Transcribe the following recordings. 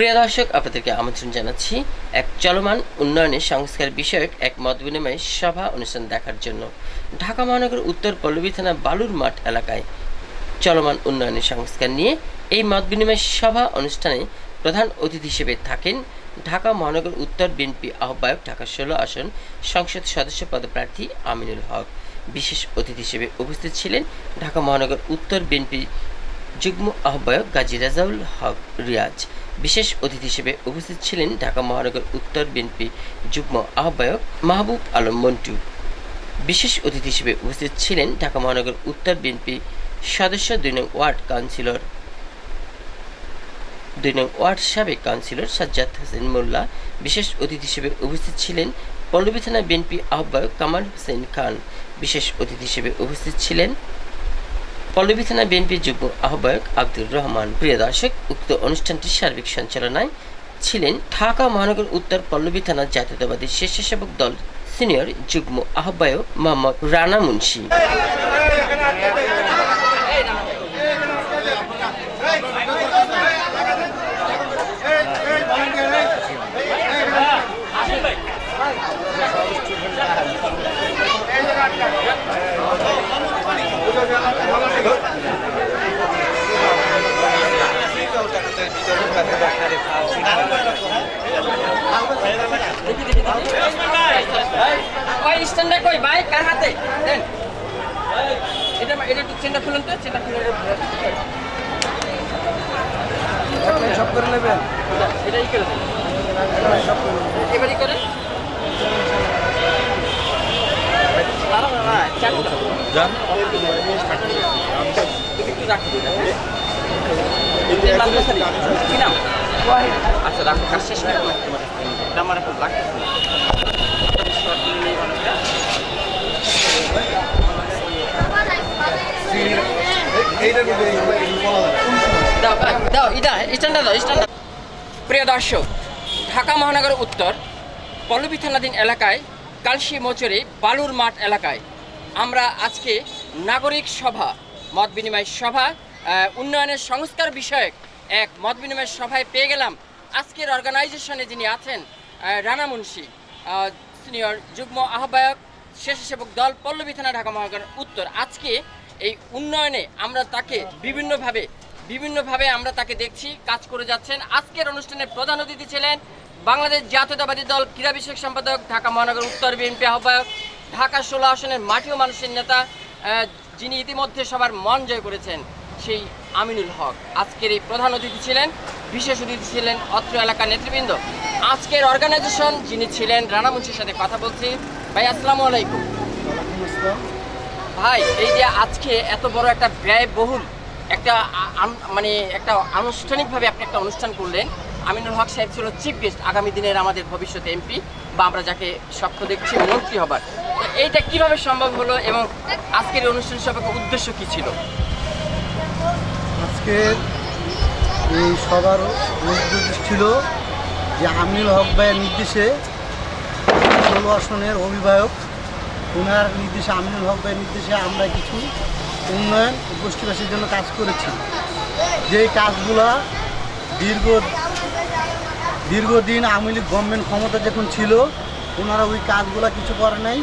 প্রিয় দর্শক, আপনাদেরকে আমন্ত্রণ জানাচ্ছি এক চলমান উন্নয়নের সংস্কার বিষয়ক এক মত বিনিময় সভা অনুষ্ঠান দেখার জন্য। ঢাকা মহানগর উত্তর পল্লবী থানা বালুর মাঠ এলাকায় চলমান উন্নয়নের সংস্কার নিয়ে এই মত বিনিময় সভা অনুষ্ঠানে প্রধান অতিথি হিসেবে থাকেন ঢাকা মহানগর উত্তর বিএনপি আহ্বায়ক ঢাকা ষোলো আসন সংসদ সদস্য পদপ্রার্থী আমিনুল হক। বিশেষ অতিথি হিসেবে উপস্থিত ছিলেন ঢাকা মহানগর উত্তর বিএনপি যুগ্ম আহ্বায়ক গাজী রাজাউল হক রিয়াজ। বিশেষ অতিথি হিসেবে উপস্থিত ছিলেন ঢাকা মহানগর উত্তর বিএনপি যুগ্ম আহ্বায়ক মাহবুব আলম মন্টু। বিশেষ অতিথি হিসেবে উপস্থিত ছিলেন ঢাকা মহানগর উত্তর বিএনপি সদস্য দুই নং ওয়ার্ড কাউন্সিলর। দুই নং ওয়ার্ড সাবেক কাউন্সিলর সাজ্জাদ হোসেন মোল্লা। বিশেষ অতিথি হিসেবে উপস্থিত ছিলেন পল্লবী থানা বিএনপি আহ্বায়ক কামাল হোসেন খান। বিশেষ অতিথি হিসেবে উপস্থিত ছিলেন পল্লবী থানা বিএনপি যুগ্ম আহ্বায়ক আব্দুর রহমান প্রিয় দর্শক উক্ত অনুষ্ঠানটির সার্বিক সঞ্চালনায় ছিলেন ঢাকা মহানগর উত্তর পল্লবী থানা জাতীয়তাবাদী স্বেচ্ছাসেবক দল সিনিয়র যুগ্ম আহ্বায়ক মোহাম্মদ রানা মুন্সি ওই স্ট্যান্ডে কই ভাই কার হাতে? দেন। এটা এটা একটু চেনটা খুলুন তো চেনটা খুলে সব করে নেবেন। এটাই করে দেন। এবারই করে দাঁড়াও না, না, চাকু দাও। তুমি একটু রাখো এটা, হ্যাঁ? এই কি নাম? আচ্ছা রাখো কাজ শেষ করে আমার এখন লাগতেছে না। শর্ট নিলেই অনেকটা। এইটার মধ্যে এই বলা যাবে দাও দাও, দাও ইটা স্ট্যান্ডটা দাও স্ট্যান্ডটা প্রিয় দর্শক ঢাকা মহানগর উত্তর পল্লবী থানাধীন এলাকায় কালশি মোচরে বালুর মাঠ এলাকায় আমরা আজকে নাগরিক সভা মত বিনিময় সভা উন্নয়নের সংস্কার বিষয়ক এক মত বিনিময় সভায় পেয়ে গেলাম আজকের অর্গানাইজেশনে যিনি আছেন রানা মুন্সি সিনিয়র যুগ্ম আহ্বায়ক, স্বেচ্ছাসেবক দল পল্লবী থানা, ঢাকা মহানগর উত্তর। আজকে এই উন্নয়নে আমরা তাকে বিভিন্নভাবে বিভিন্নভাবে আমরা তাকে দেখছি, কাজ করে যাচ্ছেন। আজকের অনুষ্ঠানে প্রধান অতিথি ছিলেন বাংলাদেশ জাতীয়তাবাদী দল ক্রীড়া বিষয়ক সম্পাদক, ঢাকা মহানগর উত্তর বিএনপি আহ্বায়ক, ঢাকা ষোলো আসনের মাটি ও মানুষের নেতা যিনি ইতিমধ্যে সবার মন জয় করেছেন, সেই আমিনুল হক। আজকের এই প্রধান অতিথি ছিলেন, বিশেষ অতিথি ছিলেন অত্র এলাকার নেতৃবৃন্দ। আজকের অর্গানাইজেশন যিনি ছিলেন, রানা মুন্সির সাথে কথা বলছি। ভাই, আসসালামু আলাইকুম। ভাই, এই যে আজকে এত বড় একটা ব্যয়বহুল একটা মানে একটা আনুষ্ঠানিকভাবে আপনি একটা অনুষ্ঠান করলেন। আমিনুল হক সাহেব ছিল চিফ গেস্ট আগামী দিনের আমাদের ভবিষ্যৎ এমপি, বা আমরা যাকে স্বপ্ন দেখছি, মন্ত্রী হবার। এইটা কীভাবে সম্ভব হলো এবং আজকের অনুষ্ঠান সম্পর্কে উদ্দেশ্য কি ছিল? আজকে এই সবার উদ্দেশ্য ছিল যে আমিনুল হক ভাইয়ের নির্দেশে ষোলো আসনের অভিভাবক ওনার নির্দেশে, আমিনুল হক ভাইয়ের নির্দেশে আমরা কিছু উন্নয়ন গোষ্ঠীবাসীর জন্য কাজ করেছি। যেই কাজগুলা দীর্ঘ, দীর্ঘদিন আওয়ামী লীগ গভর্নমেন্ট ক্ষমতা যখন ছিল ওনারা ওই কাজগুলা কিছু করে নাই।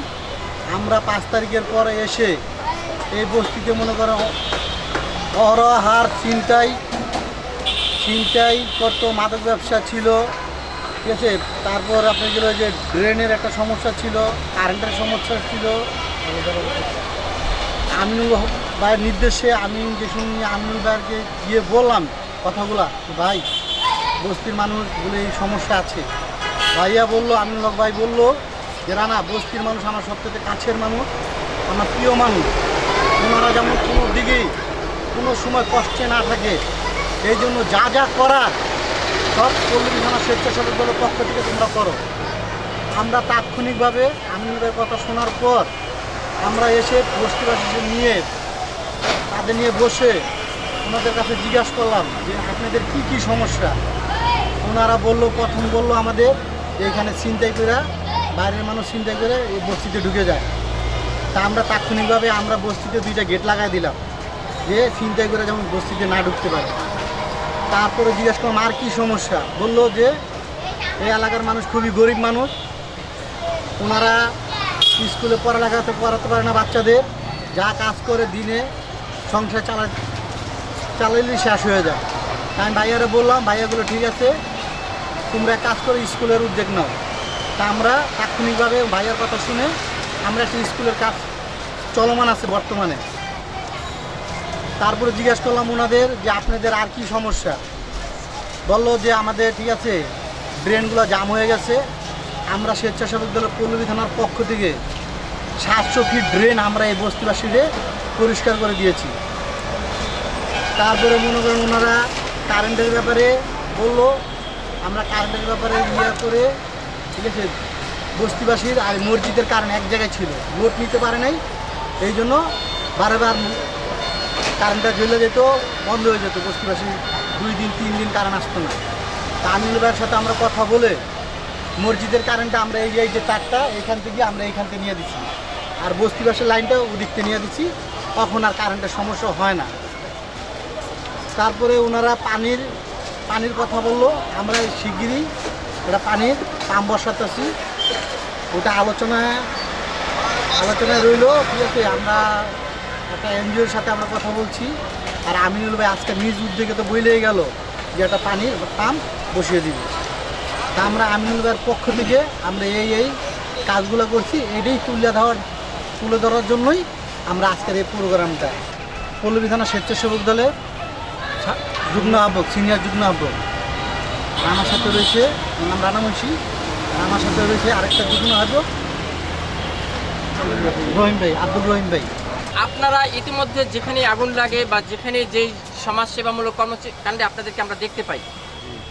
আমরা পাঁচ তারিখের পরে এসে এই বস্তিতে মনে করো অহরহার চিন্তাই চিন্তাই করতো, মাদক ব্যবসা ছিল, ঠিক আছে? তারপর আপনার গেলো যে ড্রেনের একটা সমস্যা ছিল কারেন্টের সমস্যা ছিল। আমিনুল ভাইয়ের নির্দেশে আমি যে শুনি আমিনুল ভাইকে গিয়ে বললাম কথাগুলা ভাই, বস্তির মানুষগুলো এই সমস্যা আছে। ভাইয়া বলল, আমিনুল ভাই বলল যে রানা বস্তির মানুষ, আমার সবথেকে কাছের মানুষ, আমার প্রিয় মানুষ, ওনারা যেমন কোনো দিকেই কোনো সময় কষ্টে না থাকে, এই জন্য যা যা করার, সব পল্লী থানা স্বেচ্ছাসেবক দলের পক্ষ থেকে তোমরা করো। আমরা তাৎক্ষণিকভাবে আমিনুলের কথা শোনার পর, আমরা এসে বস্তিবাসীদের নিয়ে, তাদের নিয়ে বসে ওনাদের কাছে জিজ্ঞাসা করলাম যে, আপনাদের কি কি সমস্যা? ওনারা বলল, প্রথম বলল আমাদের যে এখানে চিন্তাই করে বাইরের মানুষ চিন্তাই করে এই বস্তিতে ঢুকে যায়। তা আমরা তাৎক্ষণিকভাবে আমরা বস্তিতে দুইটা গেট লাগাই দিলাম। যে চিন্তাই করে যেমন বস্তিতে না ঢুকতে পারে। তারপরে জিজ্ঞেস করলাম, আর কী সমস্যা? বলল যে, এই এলাকার মানুষ খুবই গরিব মানুষ। ওনারা স্কুলে পড়ালেখাতে পড়াতে পারে না বাচ্চাদের। যা কাজ করে দিনে সংসার চালা চালাইলেই শেষ হয়ে যায়। আমি ভাইয়ারা বললাম, ভাইয়াগুলো ঠিক আছে। তোমরা কাজ করে, স্কুলের উদ্যোগ নাও। তা আমরা তাৎক্ষণিকভাবে ভাইয়ার কথা শুনে আমরা একটা স্কুলের কাজ চলমান আছে বর্তমানে। তারপরে জিজ্ঞেস করলাম ওনাদের যে আপনাদের আর কি সমস্যা? বলল যে আমাদের ঠিক আছে ড্রেনগুলো জাম হয়ে গেছে। আমরা স্বেচ্ছাসেবক দলের পল্লবী থানার পক্ষ থেকে সাতশো ফিট ড্রেন আমরা এই বস্তিবাসীরে পরিষ্কার করে দিয়েছি। তারপরে মনে করেন ওনারা কারেন্টের ব্যাপারে বলল, আমরা কারেন্টের ব্যাপারে ইয়ে করে ঠিক আছে? বস্তিবাসীর আর মসজিদের কারণ এক জায়গায় ছিল। লোড নিতে পারে নাই, এই জন্য বারবার কারেন্টটা জ্বলে যেত, বন্ধ হয়ে যেত। বস্তিবাসী দুই দিন, তিন দিন কারেন্ট আসতো না। তা আমিনুল ভাইয়ের সাথে আমরা কথা বলে মসজিদের কারেন্টটা আমরা এই যে তারটা এখান থেকে আমরা এইখান থেকে নিয়ে দিচ্ছি আর বস্তিবাসের লাইনটা ওদিক থেকে নিয়ে দিচ্ছি তখন আর কারেন্টের সমস্যা হয় না। তারপরে ওনারা পানির পানির কথা বলল। আমরা শিগগিরই ওটা পানির পাম্প বসাতেছি ওটা আলোচনায় আলোচনায় রইল। ঠিক আছে, আমরা একটা এনজিওর সাথে আমরা কথা বলছি। আর আমিনুল ভাই আজকে নিজ উদ্যোগে তো বইলেই গেল যে একটা পানির পাম্প বসিয়ে দিব। তা আমরা আমিনুল ভাইয়ের পক্ষ থেকে আমরা এই এই কাজগুলো করছি। এটাই তুলে ধরার তুলে ধরার জন্যই আমরা আজকের এই প্রোগ্রামটা। পল্লবী থানা স্বেচ্ছাসেবক দলের যুগ্ম আহ্বক, সিনিয়র যুগ্ম আহ্বক। আমার সাথে রয়েছে নাম রানা মুন্সি। আমার সাথে রয়েছে আরেকটা যুগ্ম আহ্বক রহিম ভাই আব্দুল রহিম ভাই। আপনারা ইতিমধ্যে যেখানে আগুন লাগে বা যেখানে যেই সমাজসেবামূলক কর্মকাণ্ডে আপনাদেরকে আমরা দেখতে পাই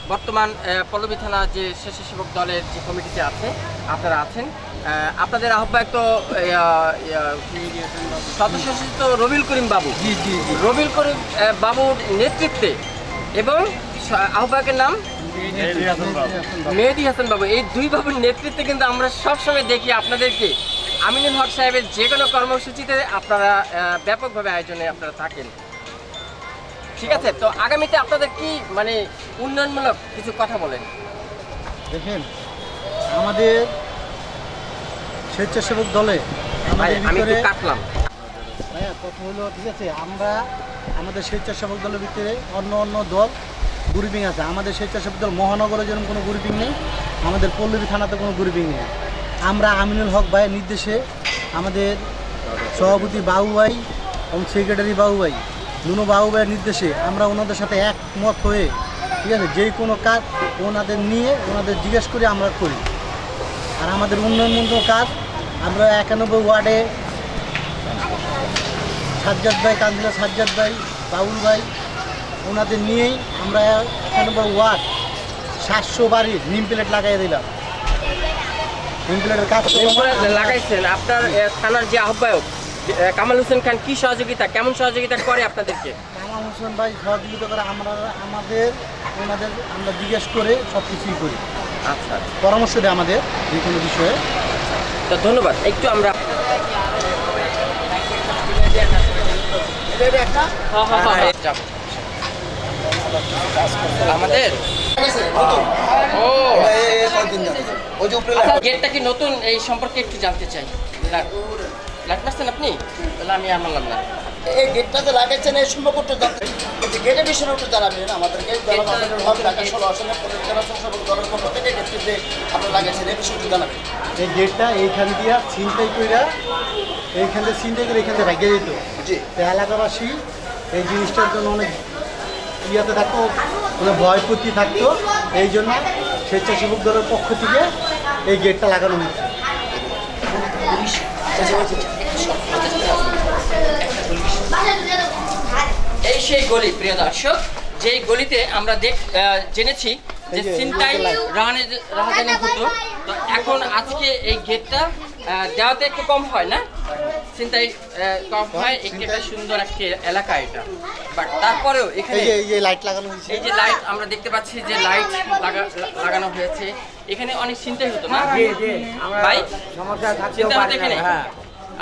বর্তমান পল্লবী থানা যে স্বেচ্ছাসেবক দলের যে কমিটিতে আছে আপনারা আছেন। আপনাদের আহ্বায়ক তো আহ, আহ, সদস্য রবিল করিম বাবু। জি জি জি। রবিল করিম বাবুর নেতৃত্বে এবং আহ্বায়কের নাম মেহেদি হাসান বাবু। এই দুই বাবুর নেতৃত্বে কিন্তু আমরা সবসময় দেখি আপনাদেরকে। আমিনুল হক সাহেবের যে কোনো কর্মসূচিতে আপনারা ব্যাপকভাবে আয়োজনে আপনারা থাকেন। ঠিক আছে? তো আগামীতে আপনাদের কি মানে উন্নয়নমূলক কিছু কথা বলেন? দেখেন আমাদের স্বেচ্ছাসেবক দলে আমি কাটলাম ভাইয়া কথা হলো ঠিক আছে? আমরা আমাদের স্বেচ্ছাসেবক দলের ভিতরে অন্য অন্য দল গ্রুপিং আছে। আমাদের স্বেচ্ছাসেবক দল মহানগরে যেরকম কোনো গ্রুপিং নেই, আমাদের পল্লবী থানাতে কোনো গ্রুপিং নেই। আমরা আমিনুল হক ভাইয়ের নির্দেশে আমাদের সভাপতি বাবু ভাই এবং সেক্রেটারি বাবু ভাই দুনো বাবু ভাইয়ের নির্দেশে আমরা ওনাদের সাথে একমত হয়ে, ঠিক আছে যেই কোনো কাজ ওনাদের নিয়ে ওনাদের জিজ্ঞেস করে আমরা করি। আর আমাদের উন্নয়নমূলক কাজ, আমরা একানব্বই ওয়ার্ডে সাজ্জাদ ভাই কান্দিলা সাজ্জাদ ভাই বাবুল ভাই ওনাদের নিয়েই আমরা একানব্বই ওয়ার্ড সাতশো বাড়ির নিম প্লেট লাগাই দিলাম। নিম প্লেটের কাজ লাগাইছেন আপনার থানার যে আহ্বায়ক কামাল হোসেন খান কি সহযোগিতা কেমন সহযোগিতা করে আপনাদেরকে? কামাল হোসেন ভাই সহযোগিতা করে আমরা আমাদের ওনাদের আমরা জিজ্ঞেস করে সব কিছুই করি। আচ্ছা। পরামর্শ দেয় আমাদের যে কোনো বিষয়ে। তো ধন্যবাদ একটু আমরা হ্যাঁ, হ্যাঁ, হ্যাঁ। আমাদের? ও। আচ্ছা গেটটা কি নতুন? এই সম্পর্কে একটু জানতে চাই। লাট লাট মারছেন আপনি? তাহলে আমি আর মারলাম না। এই গেটটাতে লাগাইছেন এই সম্পর্ক একটু জানতে কিন্তু গেটের বিষয়ে একটু জানাবেন আমাদেরকে গেটটা- হক ঢাকা ষোলো আসনে দলের পক্ষ থেকে গেটটি যে আপনারা লাগাইছেন এই বিষয়ে একটু জানাবেন। এই গেটটা এইখান দিয়া ছিনতাই কইরা এইখান থেকে ছিনতাই করে এইখান থেকে ভাগ্যে যেত জি। এলাকাবাসী এই জিনিসটার জন্য অনেক ইয়াতে থাকতো মানে ভয় প্রতি থাকতো এই জন্য স্বেচ্ছাসেবক দলের পক্ষ থেকে এই গেটটা লাগানো হয়েছে। এই সেই গলি প্রিয় দর্শক যেই গলিতে আমরা দেখ জেনেছি যে এই যে- চিন্তাই এই রাহাজানি হতো তো এখন আজকে এই গেটটা দেওয়াতে একটু কম হয় না? চিন্তাই আহ, কম হয় একটি একটা সুন্দর একটি এলাকা এটা। বাট তারপরেও এখানে এই যে লাইট লাগানো হয়েছে। এই যে লাইট আমরা দেখতে পাচ্ছি যে লাইট লাগা- লাগানো হয়েছে। এখানে অনেক চিন্তাই হতো না? ভাই সমস্যা চিন্তা হতো এখানে? হ্যাঁ।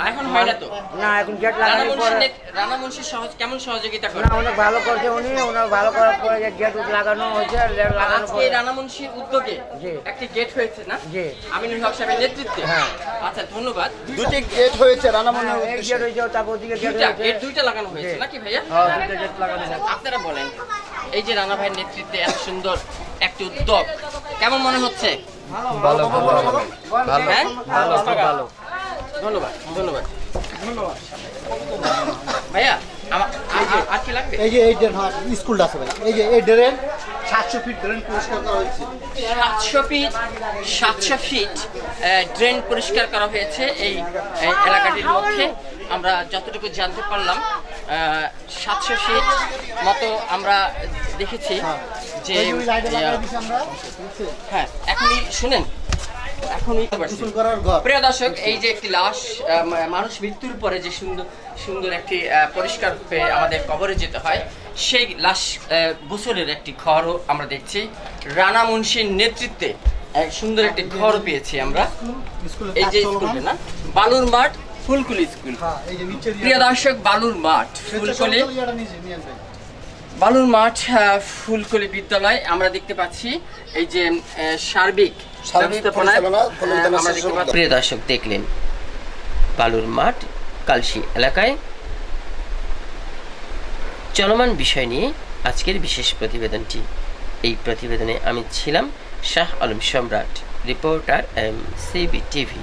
এখন হয় না তো। না এখন গেট লাগানোর পরে রানা মুন্সি সহজ কেমন সহযোগিতা করে? না অনেক ভালো করছে উনি ওনার ভালো করার পরে যে গেট লাগানো হয়েছে লাগানোর পরে রানা মুন্সির উদ্যোগে একটি গেট হয়েছে না? জি। আমিনুল হক সাহেবের নেতৃত্বে? হ্যাঁ। আচ্ছা ধন্যবাদ। দুটি গেট হয়েছে হ্যাঁ, এই গেট হয়েছে তারপর ওদিকে গেট হয়েছে। গেট দুইটা লাগানো হয়েছে নাকি ভাইয়া? হ্যাঁ দুইটা গেট লাগানো হয়েছে। আপনারা বলেন এই যে রানা ভাইয়ের নেতৃত্বে এত সুন্দর একটি উদ্যোগ কেমন মনে হচ্ছে? হ্যাঁ? ধন্যবাদ ধন্যবাদ ভাইয়া আমার আর- আর- আর কি লাগবে? এই যে এই ড্রেন হ্যাঁ স্কুলটা আছে ভাই। এই যে এই ড্রেন সাতশো ফিট ড্রেন পরিষ্কার করা হয়েছে। সাতশো ফিট সাতশো ফিট ড্রেন পরিষ্কার করা হয়েছে এই এলাকাটির মধ্যে। আমরা যতটুকু জানতে পারলাম সাতশো ফিট মতো আমরা দেখেছি যে এই যে হ্যাঁ এখনই শুনেন এখনই প্রিয় দর্শক এই যে একটি লাশ মানুষ মৃত্যুর পরে যে সুন্দর সুন্দর একটি পরিষ্কার হয়ে আমাদের কবরে যেতে হয় সেই লাশ গোসলের একটি ঘরও আমরা দেখছি। রানা মুন্সির নেতৃত্বে এক সুন্দর একটি ঘর পেয়েছি আমরা। এই যে স্কুলটা না বালুর মাঠ ফুলকুলি স্কুল। হ্যাঁ প্রিয় দর্শক বালুর মাঠ ফুলকলি ইয়াটা নিচে নিয়ে আসবে বালুর মাঠ ফুলকলি বিদ্যালয় আমরা দেখতে পাচ্ছি এই যে সার্বিক প্রিয় দর্শক দেখলেন বালুর মাঠ কালশি এলাকায়। চলমান বিষয় নিয়ে আজকের বিশেষ প্রতিবেদনটি। এই প্রতিবেদনে আমি ছিলাম শাহ আলম সম্রাট রিপোর্টার এম সিবি টিভি।